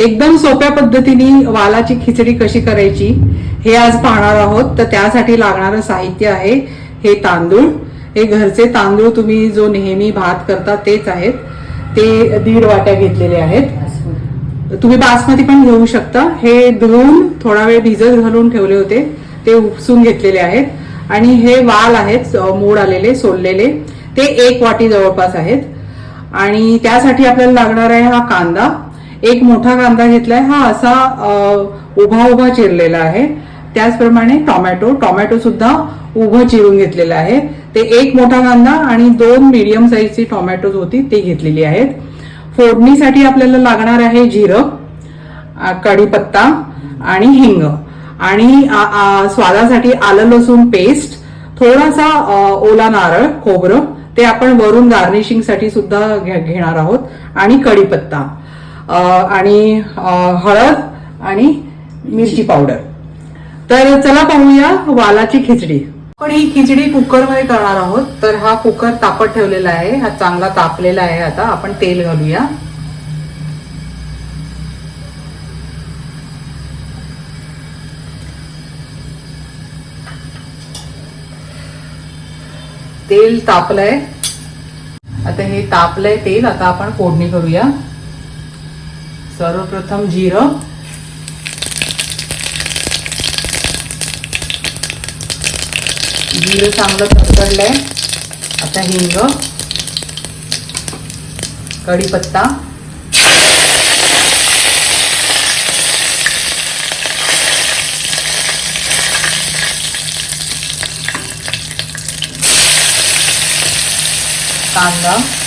एकदम सोप्या पद्धतीने वालाची खिचडी कशी करायची हे आज पाहणार आहोत. तर त्यासाठी लागणारं साहित्य आहे हे तांदूळ. हे घरचे तांदूळ तुम्ही जो नेहमी भात करता तेच आहेत. ते दीड वाट्या घेतलेले आहेत. तुम्ही बासमती पण घेऊ शकता. हे धुवून थोडा वेळ भिजत घालून ठेवले होते. ते उपसून घेतलेले आहेत. आणि हे वाल आहेत मोड आलेले सोललेले. ते एक वाटी जवळपास आहेत. आणि त्यासाठी आपल्याला लागणार आहे हा कांदा. एक मोठा कांदा घेतलाय. हा असा उभा उभा चिरलेला आहे. त्याचप्रमाणे टोमॅटो. टोमॅटो सुद्धा उभं चिरून घेतलेलं आहे. ते एक मोठा कांदा आणि दोन मिडियम साईजची टॉमॅटोज होती ते घेतलेली आहेत. फोडणीसाठी आपल्याला लागणार आहे जिरं कढीपत्ता आणि हिंग. आणि स्वादासाठी आलं लसूण पेस्ट थोडासा ओला नारळ खोबरं ते आपण वरून गार्निशिंगसाठी सुद्धा घेणार आहोत. आणि कढीपत्ता. आणि हळद आणि मिरची पावडर. तर चला पाहूया वालाची खिचडी. पण ही खिचडी कुकरमध्ये करणार आहोत. तर हा कुकर तापत ठेवलेला आहे. हा चांगला तापलेला आहे आता. आपण तेल घालूया. तेल तापलंय. आता हे तापलंय तेल. आता आपण फोडणी करूया. सर्वप्रथम जिरं. जिरं चांगलं तडतडलंय आता हिंग. कढीपत्ता कांदा.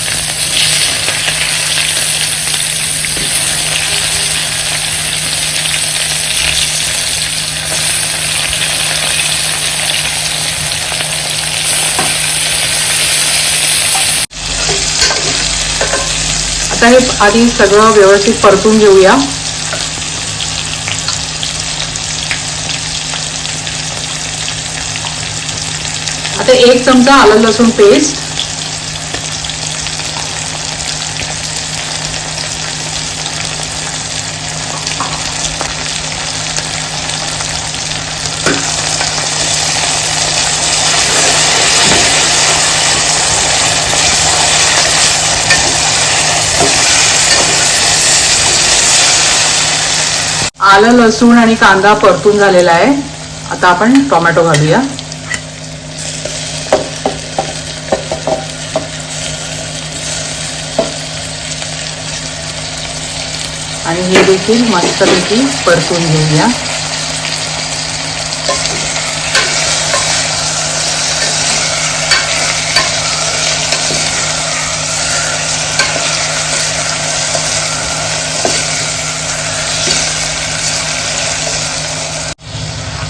आता हे आधी सगळं व्यवस्थित परतून घेऊया. आता एक चमचा आलं लसूण पेस्ट आलं लसूण आणि कांदा परतून झालेला आहे. आता आपण टोमॅटो घालूया. आणि हे देखील मस्तपैकी परतून घेऊया.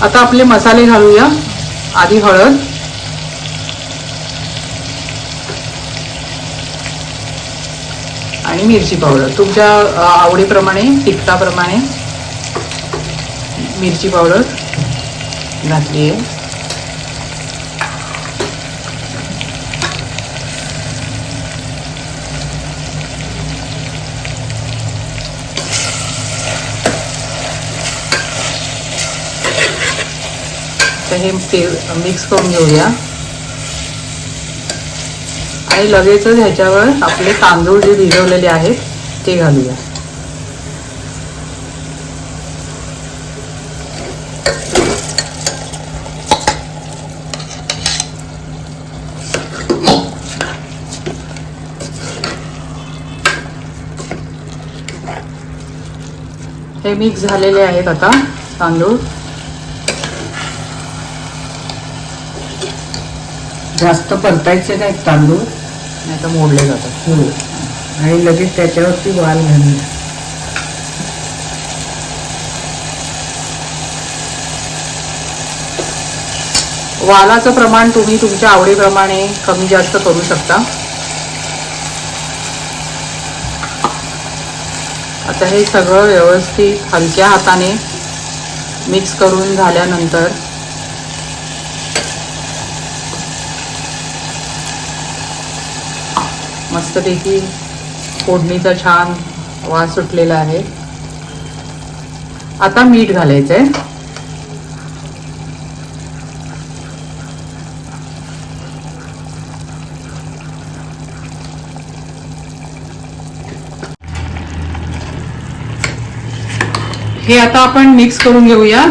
आता आपले मसाले घालूया. आधी हळद. आणि मिरची पावडर. तुमच्या आवडीप्रमाणे तिखटाप्रमाणे मिरची पावडर घातली आहे आता हे मिक्स करून घेऊया. आणि लगेचच ह्याच्यावर आपले तांदूळ जे भिजवलेले आहेत ते घालूया. हे मिक्स झालेले आहेत आता तांदूळ. जास्त परतायचे नाही तांदूळ? नाही तर मोडले जातात. हो. आणि लगेच त्याच्यावरती वाल घालणे वालाचं प्रमाण तुम्ही तुमच्या आवडीप्रमाणे कमी जास्त करू शकता. आता हे सगळं व्यवस्थित हलक्या हाताने मिक्स करून झाल्यानंतर मस्तपैकी फोडणीचा छान वास सुटलेला आहे. आता मीठ घालायचंय. हे आता आपण मिक्स करून घेऊया.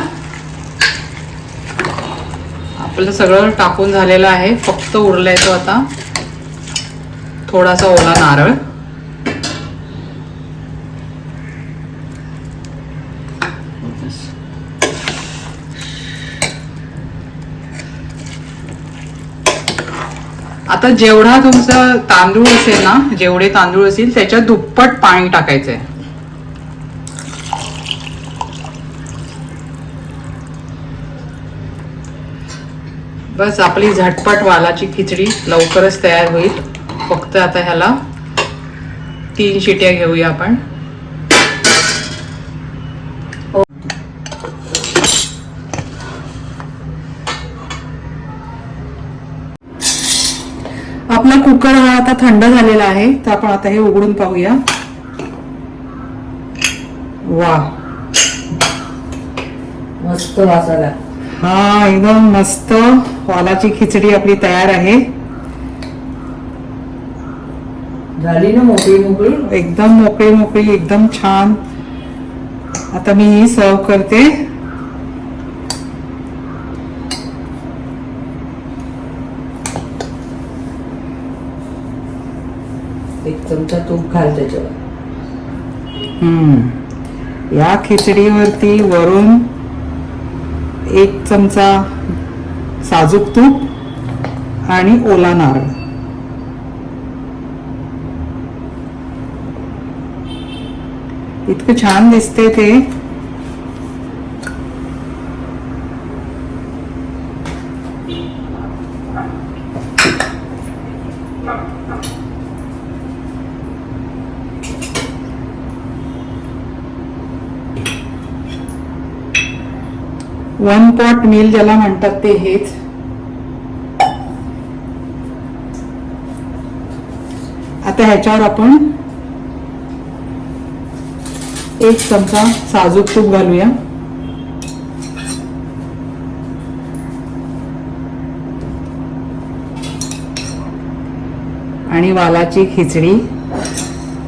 आपलं सगळं टाकून झालेलं आहे. फक्त उरलाय तो आता. थोडासा ओला नारळ. आता जेवढा तुमचा तांदूळ असेल ना जेवढे तांदूळ असेल त्याच्या दुप्पट पाणी टाकायचंय. बस आपली झटपट वालाची खिचडी लवकरच तयार होईल. फक्त आता ह्याला तीन शिट्या घेऊया आपण. आपला कुकर हा आता थंड झालेला आहे तर आपण आता हे उघडून पाहूया. वा मस्त वासाला. हा एकदम मस्त. वालाची खिचडी आपली तयार आहे. झाली ना मोकळी मोकळी? एकदम मोकळी मोकळी एकदम छान. आता मी ही सर्व करते. एक चमचा तूप घाल त्याच्यावर. हम्म. या खिचडीवरती वरून एक चमचा साजूक तूप आणि ओला नारळ. इतकं छान दिसते ते. वन पॉट मील ज्याला म्हणतात ते हेच. आता ह्याच्यावर आपण एक चमचा साजूक तूप घालूया. आणि वालाची खिचडी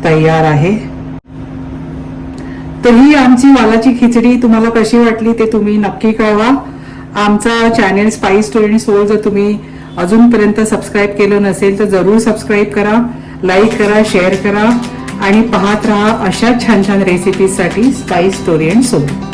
तयार आहे. तर ही आमची वालाची खिचडी तुम्हाला कशी वाटली ते तुम्ही नक्की कळवा. आमचा चॅनेल स्पाइस स्टोरी आणि सोल जर तुम्ही अजूनपर्यंत सबस्क्राईब केलं नसेल तर जरूर सबस्क्राईब करा लाईक करा शेअर करा. आणि पाहत राहा अशा छान छान रेसिपीजसाठी स्पाईस स्टोरी अँड सोबत.